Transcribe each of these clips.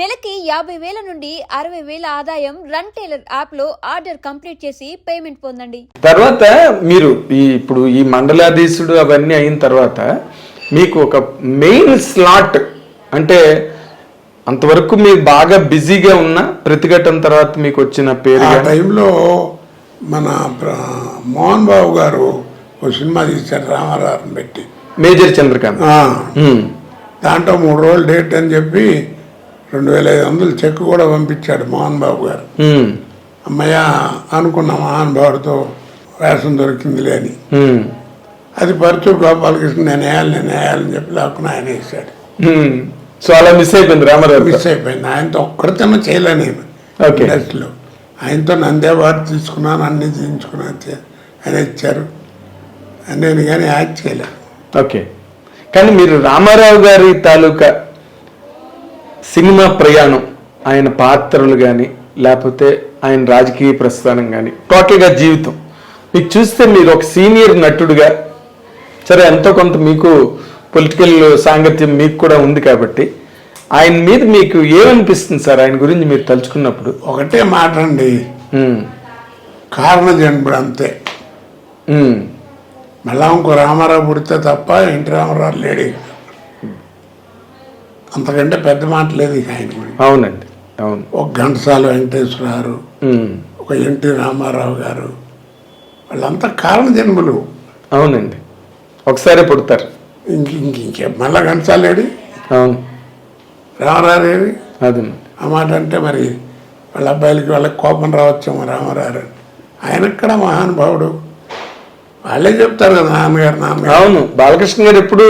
నెలకి యాభై వేల నుండి అరవై వేల ఆదాయం రన్ టైలర్ యాప్లో ఆర్డర్ కంప్లీట్ చేసి పేమెంట్ పొందండి. తర్వాత మీరు ఈ ఇప్పుడు ఈ మండలాధీశుడు అవన్నీ అయిన తర్వాత మీకు ఒక మెయిన్ స్లాట్ అంటే అంతవరకు మీరు బాగా బిజీగా ఉన్న ప్రతిఘటన తర్వాత మీకు వచ్చిన పేరు ఆ టైంలో మన మోహన్ బాబు గారు ఒక సినిమా తీశారు రామారావుని పెట్టి. మేజర్ చంద్రకాంత్. దాంట్లో మూడు రోజులు డేట్ అని చెప్పి రెండు వేల ఐదు వందలు చెక్ కూడా పంపించాడు మోహన్ బాబు గారు. అమ్మయ్య అనుకున్న మోహన్ బాబుతో వేషం దొరికిందిలే అని. అది పరచూరు గోపాలకృష్ణ నేను వేయాలి నేను వేయాలని చెప్పి లేకుండా ఆయన వేసాడు. సో అలా మిస్ అయిపోయింది రామారావు మిస్ అయిపోయింది. ఆయనతో ఒక్కడితేనే చేయలే నేను. ఇండస్ట్రీలో. ఆయనతో నంది అవార్డు తీసుకున్నాను అన్ని తీయించుకున్నాను చే- ఆయన ఇచ్చారు. నేను కానీ యాక్ట్ చేయలేదు ఓకే. కానీ మీరు రామారావు గారి తాలూకా సినిమా ప్రయాణం ఆయన పాత్రలు కానీ లేకపోతే ఆయన రాజకీయ ప్రస్థానం కానీ టోటల్గా జీవితం. మీకు చూస్తే మీరు ఒక సీనియర్ నటుడుగా సరే ఎంతో కొంత మీకు పొలిటికల్ సాంగత్యం మీకు కూడా ఉంది కాబట్టి ఆయన మీద మీకు ఏమనిపిస్తుంది సార్? ఆయన గురించి మీరు తలుచుకున్నప్పుడు. ఒకటే మాట అండి కారణ జన్ముడు అంతే. మళ్ళా ఇంకో రామారావు పుడితే తప్ప ఎన్టీ రామారావు లేడు. అంతకంటే పెద్ద మాట లేదు ఇక ఆయన. అవునండి అవును. ఒక ఘంటసాల వెంకటేశ్వరరావు ఉమ్, ఒక ఎన్టీ రామారావు గారు వాళ్ళంతా కారణ జన్ములు అవునండి. ఒకసారి పుడతారు. ఇంక ఇంక ఇంకే మళ్ళా ఘంటసాల లేడు అవును. రామారావు అదండి ఆ మాట అంటే మరి వాళ్ళ అబ్బాయిలకి వాళ్ళకి కోపం రావచ్చేమో రామారావు. ఆయన కూడా మహానుభావుడు. వాళ్ళే చెప్తారు కదా నాన్నగారు నాన్నగారు. అవును బాలకృష్ణ గారు ఎప్పుడు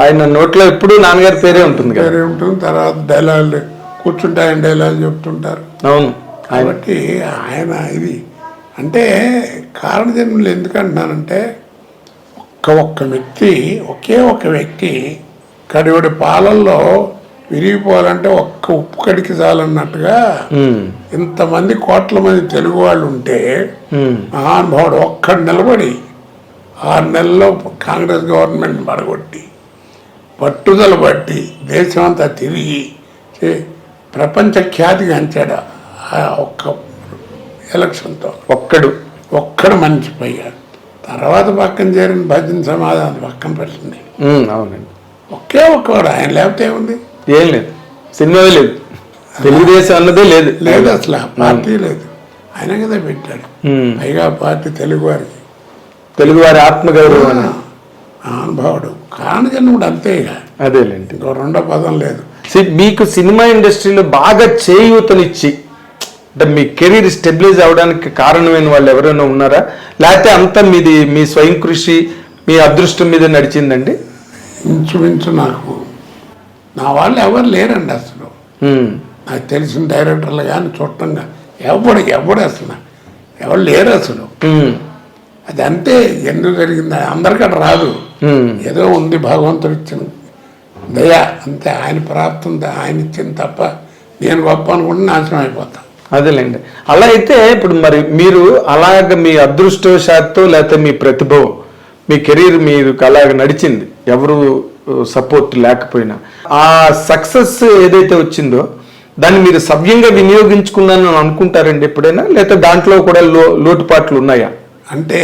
ఆయన నోట్లో ఎప్పుడు నాన్నగారి పేరే ఉంటుంది పేరు ఉంటుంది తర్వాత డైలాగులు కూర్చుంటే ఆయన డైలాగులు చెప్తుంటారు. అవును కాబట్టి ఆయన ఇది అంటే కారణజన్ములు ఎందుకంటున్నానంటే ఒక్క ఒక్క వ్యక్తి ఒకే ఒక్క వ్యక్తి కడివడి పాలల్లో విరిగిపోవాలంటే ఒక్క ఉప్పు కడికి చాలన్నట్టుగా ఇంతమంది కోట్ల మంది తెలుగు వాళ్ళు ఉంటే మహానుభావుడు ఒక్కడు నిలబడి ఆరు నెలల్లో కాంగ్రెస్ గవర్నమెంట్ పడగొట్టి పట్టుదల బట్టి దేశమంతా తిరిగి చే- ప్రపంచ ఖ్యాతి గంచాడు ఆ ఒక్క ఎలక్షన్తో. ఒక్కడు. ఒక్కడు మనిషి పోయాడు తర్వాత పక్కన చేరిన భజన సమాధానం పక్కన పెట్టండి. ఉమ్, అవునండి. ఒకే ఒక్కడు ఆయన లేకపోతే ఏముంది? ఏం లేదు. సినిమావే లేదు. తెలుగుదేశం అన్నదే లేదు. లేదు అసలు పార్టీ లేదు. ఆయన కదా పెట్టాడు. పైగా పార్టీ తెలుగు వారికి తెలుగు వారి ఆత్మగౌరవం అని అనుభవుడు. కారణజన్ముడు అంతే ఇక. అదేలేండి. రెండో పదం లేదు. సి- మీకు సినిమా ఇండస్ట్రీలో బాగా చేయూతనిచ్చి అంటే మీ కెరీర్ స్టెబిలైజ్ అవడానికి కారణమైన వాళ్ళు ఎవరైనా ఉన్నారా? లేకపోతే అంతా మీది మీ స్వయం కృషి మీ అదృష్టం మీద నడిచిందండి? ఇంచుమించు నాకు నా వాళ్ళు ఎవరు లేరండి అసలు. నాకు తెలిసిన డైరెక్టర్లు కానీ చుట్టంగా ఎవడు ఎవడు అసలు? ఎవరు లేరు అసలు. అది అంతే ఎందుకు జరిగింది? అందరికీ రాదు. ఏదో ఉంది భగవంతుడు ఇచ్చిన దయ అంతే ఆయన ప్రాప్తం ఆయన ఇచ్చింది తప్ప నేను గొప్ప అనుకుంటే నాశనం అయిపోతా. అదేలేండి. అలా అయితే ఇప్పుడు మరి మీరు అలాగ మీ అదృష్టవశాత్తు లేకపోతే మీ ప్రతిభ మీ కెరీర్ మీరు అలాగ నడిచింది. ఎవరు సపోర్ట్ లేకపోయినా ఆ సక్సెస్ ఏదైతే వచ్చిందో దాన్ని మీరు సవ్యంగా వినియోగించుకున్నానని అనుకుంటారండి ఎప్పుడైనా? లేకపోతే దాంట్లో కూడా లో లోటుపాట్లు ఉన్నాయా? అంటే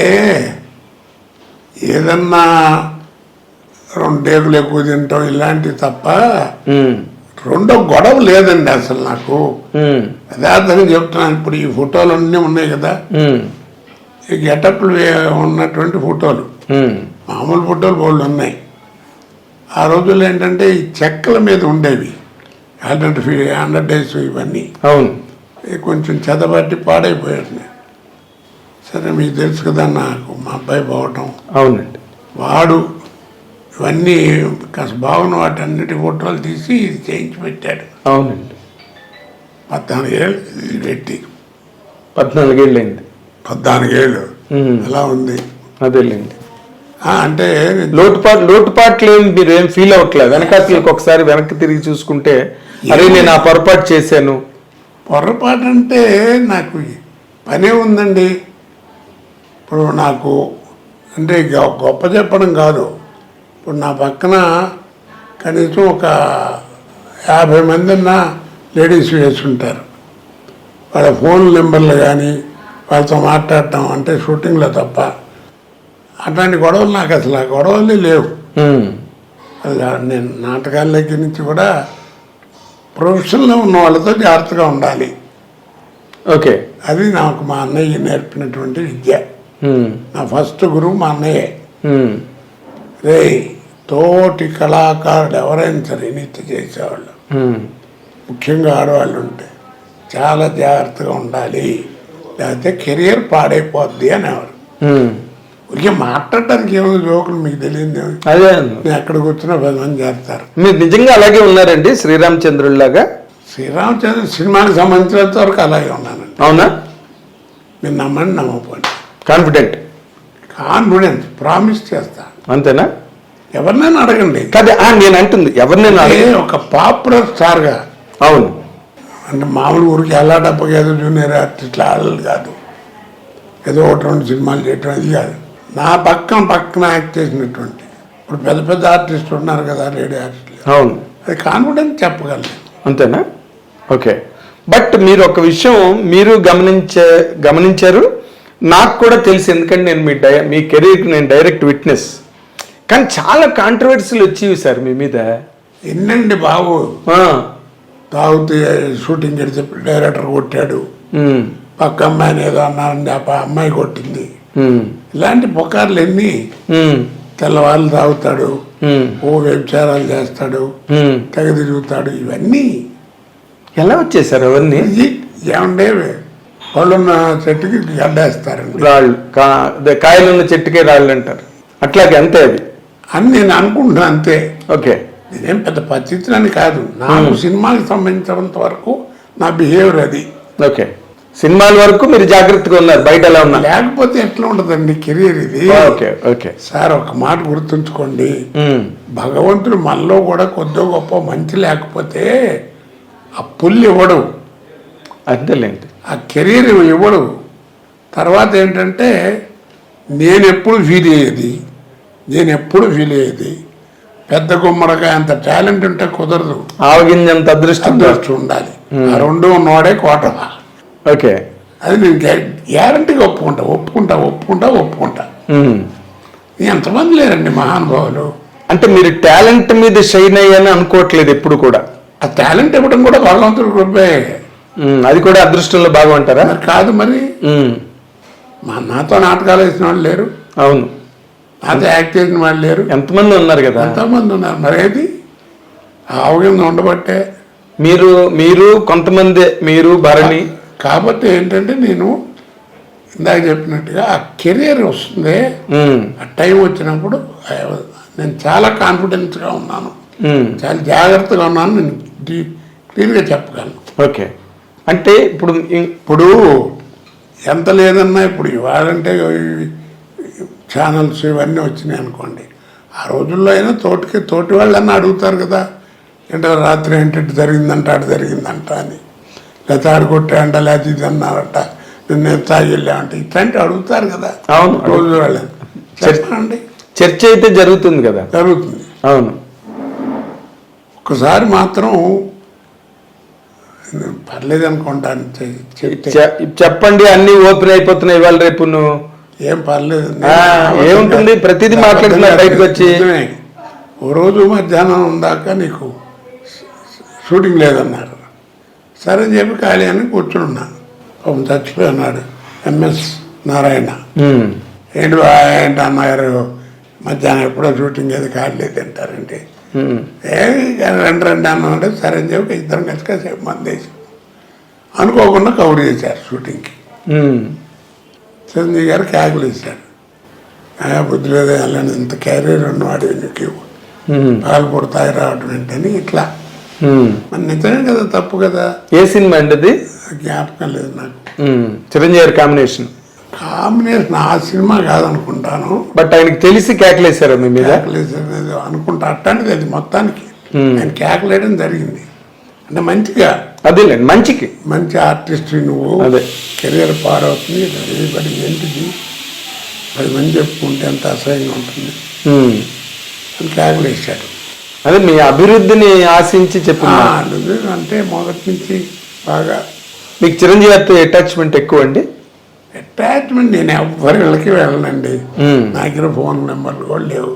ఏదన్నా రెండు డేకులు ఎక్కువ తింటాం ఇలాంటివి తప్ప రెండో గొడవ లేదండి అసలు నాకు. యథార్థంగా చెప్తున్నాను ఇప్పుడు ఈ ఫోటోలు అన్నీ ఉన్నాయి కదా. ఈ గెటప్లు ఉన్నటువంటి ఫోటోలు. మామూలు ఫోటోలు బోళ్ళు ఉన్నాయి. ఆ రోజుల్లో ఏంటంటే ఈ చెక్కల మీద ఉండేవి. హండ్రెడ్ ఫీ హండ్రెడ్ డేస్ ఇవన్నీ. అవును. కొంచెం చెదబట్టి పాడైపోయాడు సరే మీకు తెలుసు కదా నాకు మా అబ్బాయి పోవటం. అవునండి. వాడు ఇవన్నీ కాస్త బాగున్న వాటి అన్నిటి ఫోటోలు తీసి ఇది చేయించి పెట్టాడు. అవునండి. పద్నాలుగేళ్ళు ఇది పెట్టి. పద్నాలుగేళ్ళు. ఉమ్, అలా ఉంది? అదేలేండి. అంటే లోటుపాటు లోటుపాట్లు ఏం మీరు ఏం ఫీల్ అవ్వట్లేదు వెనకాతలకు ఒకసారి వెనక్కి తిరిగి చూసుకుంటే అరే నేను ఆ పొరపాటు చేశాను. పొరపాటు అంటే నాకు పనే ఉందండి. ఇప్పుడు నాకు అంటే గొప్ప చెప్పడం కాదు. ఇప్పుడు నా పక్కన కనీసం ఒక యాభై మంది ఉన్న లేడీస్ వేసుంటారు వాళ్ళ ఫోన్ నెంబర్లు కానీ వాళ్ళతో మాట్లాడటం అంటే షూటింగ్లో తప్ప. అట్లాంటి గొడవలు నాకు అసలు ఆ గొడవలే లేవు. నేను నాటకాల దగ్గర నుంచి కూడా ప్రొఫెషన్లో ఉన్న వాళ్ళతో జాగ్రత్తగా ఉండాలి. ఓకే. అది నాకు మా అన్నయ్య నేర్పినటువంటి విద్య. నా ఫస్ట్ గురువు మా అన్నయ్యే. రే తోటి కళాకారుడు ఎవరైనా సరే నిత్య చేసేవాళ్ళు. ముఖ్యంగా ఆడవాళ్ళు ఉంటే చాలా జాగ్రత్తగా ఉండాలి. లేకపోతే కెరియర్ పాడైపోద్ది అనేవారు. ఇక మాట్లాడటానికి ఏమో జోకులు మీకు తెలియదు. అదే. నేను ఎక్కడ కూర్చున్నా పది మంది చేస్తారు. మీరు నిజంగా అలాగే ఉన్నారండి శ్రీరామచంద్రుల్లాగా? శ్రీరామచంద్ర సినిమాకి సంబంధించినంత వరకు అలాగే ఉన్నానండి. అవునా? మీరు నమ్మండి నమ్మపోండి కాన్ఫిడెంట్ కాన్ఫిడెన్స్ ప్రామిస్ చేస్తా. అంతేనా? ఎవరినైనా అడగండి. కాదు ఆ, నేను అంటుంది ఎవరినైనా అడగ ఒక పాపులర్ స్టార్గా అవును. అంటే మామూలు ఊరికి ఎలా డబ్బకి ఏదో జూనియర్ ఆర్టిస్ట్లు ఆడలు కాదు. ఏదో ఒకటి రెండు సినిమాలు చేయటం అది కాదు. నా పక్కన పక్కన యాక్ట్ చేసినటువంటి ఇప్పుడు పెద్ద పెద్ద ఆర్టిస్టులు ఉన్నారు కదా లేడీ ఆర్టిస్టులు. అవును. అది కాన్ఫిడెన్స్ చెప్పగలను. అంతేనా? ఓకే. బట్ మీరు ఒక విషయం మీరు గమనించే గమనించారు. నాకు కూడా తెలుసు ఎందుకంటే నేను మీ డై మీ కెరీర్కి నేను డైరెక్ట్ విట్నెస్. కానీ చాలా కాంట్రవర్సీలు వచ్చేవి సార్ మీ మీద. ఎన్నండి బాబు. తాగుతూ షూటింగ్ ఎడితే డైరెక్టర్ కొట్టాడు. పక్క అమ్మాయిని ఏదో అన్నారండి ఆ అమ్మాయి కొట్టింది. ఇలాంటి పుకార్లు ఎన్ని తెల్లవాళ్ళు తాగుతాడు ఓ వ్యభిచారాలు చేస్తాడు. తెగ తిరుగుతాడు ఇవన్నీ ఎలా వచ్చేసారు అవన్నీ? ఇది ఏమంటే పళ్ళున్న చెట్టుకి గడ్డేస్తారండి. రాళ్ళు కాయలున్న చెట్టుకే రాళ్ళు అంటారు. అట్లాగే అంతే అది అని నేను అనుకుంటున్నా అంతే. ఓకే. నేనేం పెద్ద పద్ధతిని కాదు. నాకు సినిమాకి సంబంధించినంత వరకు నా బిహేవియర్ అది. ఓకే. సినిమాల వరకు మీరు జాగ్రత్తగా ఉన్నారు బయట ఎలా ఉన్నారు? లేకపోతే ఎట్లా ఉంటుందండి కెరీర్ ఇది? Okay okay. సార్ ఒక మాట గుర్తుంచుకోండి. భగవంతుడు మనలో కూడా కొద్ది గొప్ప మంచి లేకపోతే ఆ పుల్లు ఇవ్వడు. అంతేలేండి. ఆ కెరీర్ ఇవ్వడు. తర్వాత ఏంటంటే నేను ఎప్పుడు ఫీల్ అయ్యేది? నేను ఎప్పుడు ఫీల్ అయ్యేది? పెద్ద గుమ్మడికాయ అంత టాలెంట్ ఉంటే కుదరదు. ఆవగింజంత అదృష్టం ఉండాలి. ఆ రెండు ఉన్నవాడే కోట ఓకే. అది నేను గ్యారంటీగా ఒప్పుకుంటా ఒప్పుకుంటా ఒప్పుకుంటా ఒప్పుకుంటా. ఎంతమంది లేరండి మహానుభావులు? అంటే మీరు టాలెంట్ మీద షైన్ అయ్యని అనుకోవట్లేదు ఎప్పుడు కూడా. ఆ టాలెంట్ ఇవ్వడం కూడా భగవంతుడి కృపే. అది కూడా అదృష్టంలో భాగం అంటారా? మరి కాదు మరి. మా నాతో నాటకాలు వేసిన వాళ్ళు లేరు. అవును. నాతో యాక్ట్ చేసిన వాళ్ళు లేరు. ఎంతమంది ఉన్నారు కదా? ఎంతోమంది ఉన్నారు? మరి ఏది? ఆ అవగాహన ఉండబట్టే. మీరు మీరు కొంతమంది మీరు భరణి కాకపోతే ఏంటంటే నేను ఇందాక చెప్పినట్టుగా ఆ కెరియర్ వస్తుంది. ఆ టైం వచ్చినప్పుడు నేను చాలా కాన్ఫిడెన్స్గా ఉన్నాను. చాలా జాగ్రత్తగా ఉన్నాను. నేను క్లియర్గా చెప్పగలను. ఓకే. అంటే ఇప్పుడు ఇప్పుడు ఎంత లేదన్నా ఇప్పుడు ఇవాళంటే ఛానల్స్ ఇవన్నీ వచ్చినాయి అనుకోండి. ఆ రోజుల్లో అయినా తోటికి తోటి వాళ్ళన్నా అడుగుతారు కదా. ఏంటో రాత్రి ఏంటంటే జరిగిందంట అటు జరిగిందంట అని. లేకపోతే ఆడు కొట్టాడంట లేకపోతే ఇది అన్నారంట. నిన్న తాగి వెళ్ళామంటే ఇట్లాంటి అడుగుతారు కదా. అవును. రోజు వాళ్ళని చెప్పండి. చర్చ అయితే జరుగుతుంది కదా. జరుగుతుంది. అవును. ఒకసారి మాత్రం పర్లేదు అనుకుంటాను చె- చెప్పండి అన్ని ఓపెన్ అయిపోతున్నాయి ఇవాళ రేపు నువ్వు. ఏం పర్లేదు. ఏముంటుంది? ప్రతిదీ మాట్లాడుతున్నారు బయటకు వచ్చి. ఓ రోజు మధ్యాహ్నం దాకా నీకు షూటింగ్ లేదన్నారు. సరే అని చెప్పి ఖాళీ అని కూర్చున్నా. పాపం చచ్చిపోయి ఉన్నాడు ఎంఎస్ నారాయణ. ఏంటి ఏంటి అన్నగారు మధ్యాహ్నం ఎప్పుడో షూటింగ్ ఏది ఖాళీ ఉమ్, ఏ రెండు రెండు అన్నామంటే సరే అని చెప్పి ఇద్దరం కలిసి కాసేపు మందేసి అనుకోకుండా కవర్ చేశారు షూటింగ్కి. చిరంజీవి గారు క్యాకులు ఇచ్చారు బుద్ధి లేదు వెళ్ళండి ఇంత క్యారియర్ ఉన్నవాడు నీకు పాలు పుడతాయి రావడం ఏంటని ఇట్లా. మరి నిజమే కదా తప్పు కదా. ఏ సినిమా అండి అది? జ్ఞాపకం లేదు నాకు. చిరంజీవి గారి కాంబినేషన్. కాంబినేషన్ ఆ సినిమా కాదనుకుంటాను. బట్ ఆయనకి తెలిసి కేకలేశారు మీ మీద? ఏదో అనుకుంటా. అట్లాంటిది అది మొత్తానికి. నేను క్యాకులేయడం జరిగింది. అంటే మంచిగా. అదేలేండి మంచికి. మంచి ఆర్టిస్ట్ నువ్వు. అదే. కెరియర్ పాడవుతుంది బడి ఏంటిది? పది మంది చెప్పుకుంటే ఎంత అసహ్యంగా ఉంటుంది. అని క్యాకులు వేశాడు అదే మీ అభివృద్ధిని ఆశించి చెప్పింది అంటే మొదటి నుంచి బాగా మీకు చిరంజీవి గారితో అటాచ్మెంట్ ఎక్కువ అండి అటాచ్మెంట్ నేను ఎవరి వెళ్ళకి వెళ్ళనండి. నా దగ్గర ఫోన్ నెంబర్లు కూడా లేవు.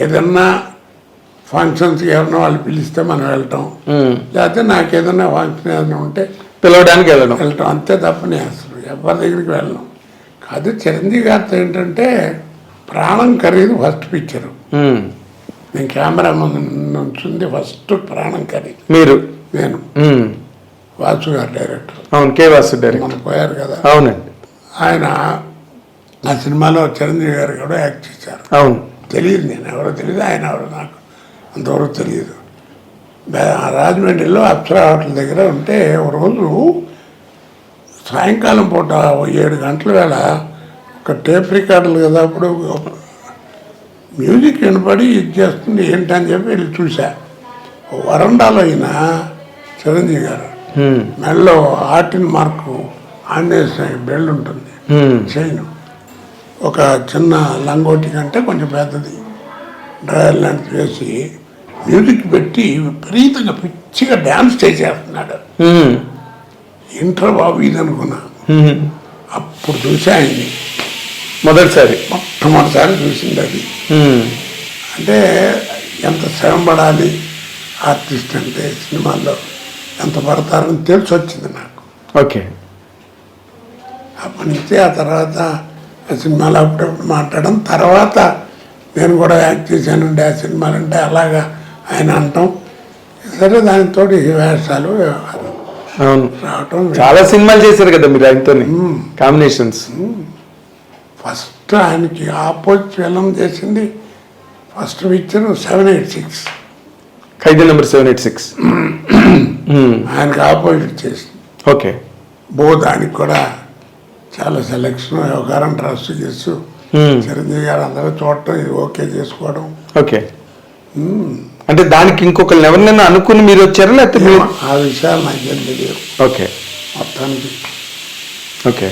ఏదన్నా ఫంక్షన్స్కి ఎవరన్నా వాళ్ళు పిలిస్తే మనం వెళ్తాం. ఉమ్. లేకపోతే నాకు ఏదైనా ఫంక్షన్ ఏదైనా ఉంటే పిలవడానికి వెళ్ళడం. వెళ్ళటం అంతే తప్ప నేను అసలు ఎవరి దగ్గరికి వెళ్ళను. కాదు చిరంజీవి గారితో ఏంటంటే ప్రాణం ఖరీదు ఫస్ట్ పిక్చరు నేను కెమెరా ముందు నుంచింది ఫస్ట్ ప్రాణం ఖరీదు మీరు? నేను. వాసు గారు డైరెక్టర్. అవును కే వాసు డైరెక్ట్ మనం పోయారు కదా. అవునండి. ఆయన ఆ సినిమాలో చిరంజీవి గారు కూడా యాక్ట్ చేశారు. అవును. తెలియదు నేను. ఎవరో తెలియదు ఆయన ఎవరో నాకు అంతవరకు తెలియదు. రాజమండ్రిలో అప్సరా హోటల్ దగ్గర ఉంటే ఒక రోజు సాయంకాలం పూట ఏడు గంటల వేళ ఒక టేప్ రికార్డులు కదా అప్పుడు మ్యూజిక్ వినపడి ఇది చేస్తుంది ఏంటని చెప్పి వెళ్ళి చూసా వరండాలో అయిన చిరంజీవి గారు. మెడలో ఆర్టిన్ మార్కు ఆంజనేయ బెల్ట్ ఉంటుంది చైన్. ఒక చిన్న లంగోటి కంటే కొంచెం పెద్దది. డ్రైవర్ లాంటిది వేసి మ్యూజిక్ పెట్టి విపరీతంగా పిచ్చిగా డ్యాన్స్ చేసేస్తున్నాడు. ఇంటర్ బాబు ఇది అనుకున్నా. అప్పుడు చూసా ఆయన్ని. మొదటిసారి. మొట్టమొదటిసారి చూసింది అది అంటే ఎంత శ్రమ పడాలి ఆర్టిస్ట్ అంటే సినిమాల్లో ఎంత పడతారని తెలిసి వచ్చింది నాకు. ఓకే. అప్పటి నుంచి ఆ తర్వాత సినిమాలు అప్పుడప్పుడు మాట్లాడడం. తర్వాత నేను కూడా యాక్ట్ చేశానండి ఆ సినిమాలు అంటే అలాగా ఆయన అంటాం. సరే దానితో వేషాలు వ్యవహారం అవును. రావటం చాలా సినిమాలు చేశారు కదా మీరు ఆయనతో కాంబినేషన్స్. ఫస్ట్ ఆయనకి ఆపోజిట్ ఫిలం చేసింది first picture seven eight six. Khaidi number seven eight six. ఆయనకి ఆపోజిట్ చేసింది. ఓకే. బో దానికి కూడా చాలా సెలక్షన్ వ్యవహారం ట్రస్ట్ చేస్తూ ఉమ్, చిరంజీవి గారు అందరూ చూడటం ఇది ఓకే చేసుకోవడం. ఓకే. అంటే దానికి ఇంకొకరిని ఎవరినైనా అనుకుని మీరు వచ్చారా లేకపోతే ఆ విషయాలు నాకేం తెలియదు ఓకే. మొత్తానికి. ఓకే.